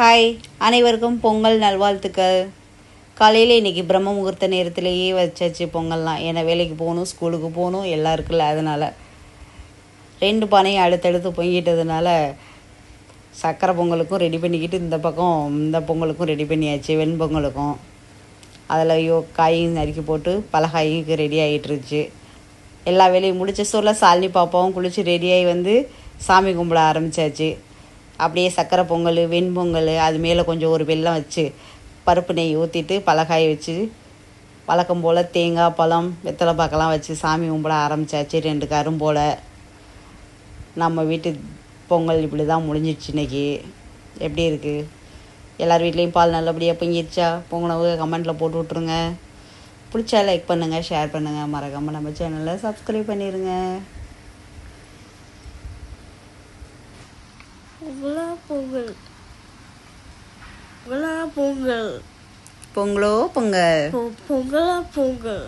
Hi அனைவருக்கும் பொங்கல் நல்வாழ்த்துக்கள். காலையில் இன்றைக்கி பிரம்ம முகூர்த்த நேரத்திலேயே வச்சாச்சு பொங்கல்லாம். ஏன்னா வேலைக்கு போகணும் ஸ்கூலுக்கு போகணும் எல்லாம் இருக்குல்ல அதனால். ரெண்டு பானையும் அடுத்தடுத்து பொங்கிட்டதுனால சக்கரை பொங்கலுக்கும் ரெடி பண்ணிக்கிட்டு இந்த பக்கம் இந்த பொங்கலுக்கும் ரெடி பண்ணியாச்சு வெண்பொங்கலுக்கும் அதில் ஐயோ காயும் நறுக்கி போட்டு பலகாய்க்கு ரெடி ஆகிட்டுருச்சு எல்லா வேலையும் முடிச்ச சூழல சாலினி பாப்பாவும் குளித்து ரெடியாகி வந்து சாமி கும்பிட ஆரம்பித்தாச்சு அப்படியே சக்கரை பொங்கல் வெண்பொங்கல் அது மேலே கொஞ்சம் ஒரு வெல்லம் வச்சு பருப்பு நெய் ஊற்றிட்டு பலகாய் வச்சு வழக்கம் போல் தேங்காய் பழம் வெத்தலை பாக்கெல்லாம் வச்சு சாமி கும்பிட ஆரம்பித்தாச்சு ரெண்டு கரும்போல் நம்ம வீட்டு பொங்கல் இப்படி தான் முடிஞ்சிடுச்சு இன்னைக்கு. எப்படி இருக்குது எல்லார் வீட்லேயும் பால் நல்லபடியாக பொங்கிடுச்சா பொங்கினவு கமெண்ட்டில் போட்டு விட்ருங்க பிடிச்சா லைக் பண்ணுங்கள் ஷேர் பண்ணுங்கள் மறக்காமல் நம்ம சேனலை சப்ஸ்கிரைப் பண்ணிடுங்க பொங்கலா பொங்கல் பொங்கலா பொங்கல் பொங்கலோ பொங்கல் பொ- பொங்கலா பொங்கல்